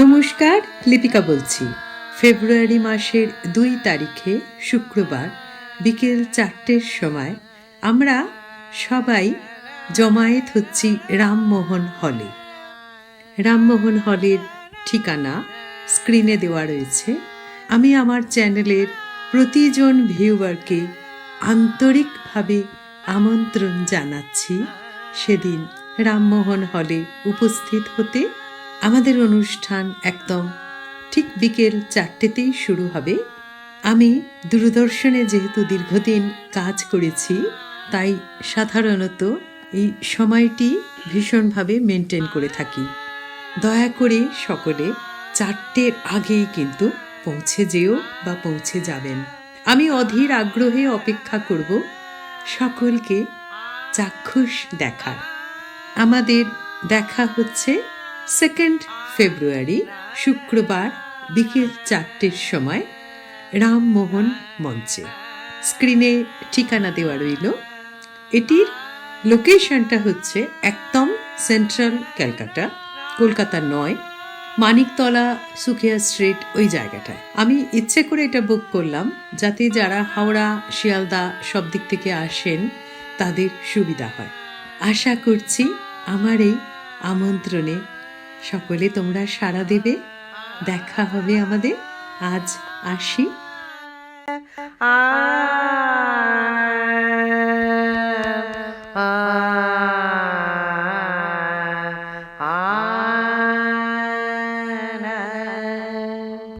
নমস্কার, লিপিকা বলছি। ফেব্রুয়ারি মাসের দুই তারিখে শুক্রবার বিকেল চারটের সময় আমরা সবাই জমায়েত হচ্ছি রামমোহন হলে। রামমোহন হলের ঠিকানা স্ক্রিনে দেওয়া রয়েছে। আমি আমার চ্যানেলের প্রতিজন ভিউয়ারকে আন্তরিকভাবে আমন্ত্রণ জানাচ্ছি। সেদিন রামমোহন হলে উপস্থিত হতে আমাদের অনুষ্ঠান একদম ঠিক বিকেল চারটেতেই শুরু হবে। আমি দূরদর্শনে যেহেতু দীর্ঘদিন কাজ করেছি, তাই সাধারণত এই সময়টি ভীষণভাবে মেনটেন করে থাকি। দয়া করে সকলে চারটের আগেই কিন্তু পৌঁছে যেও বা পৌঁছে যাবেন। আমি অধীর আগ্রহে অপেক্ষা করব সকলকে চাক্ষুষ দেখার। আমাদের দেখা হচ্ছে সেকেন্ড ফেব্রুয়ারি শুক্রবার, বিকেল চারটের সময়, রামমোহন মঞ্চে। স্ক্রিনে ঠিকানা দেওয়া রইল। এটির লোকেশনটা হচ্ছে একদম সেন্ট্রাল ক্যালকাটা, কলকাতা নয়, মানিকতলা, সুখিয়া স্ট্রিট ওই জায়গাটায়। আমি ইচ্ছে করে এটা বুক করলাম, যাতে যারা হাওড়া, শিয়ালদা সব দিক থেকে আসেন, তাদের সুবিধা হয়। আশা করছি আমার এই আমন্ত্রণে সকলে তোমরা সাড়া দেবে। দেখা হবে আমাদের। আজ আসি। আ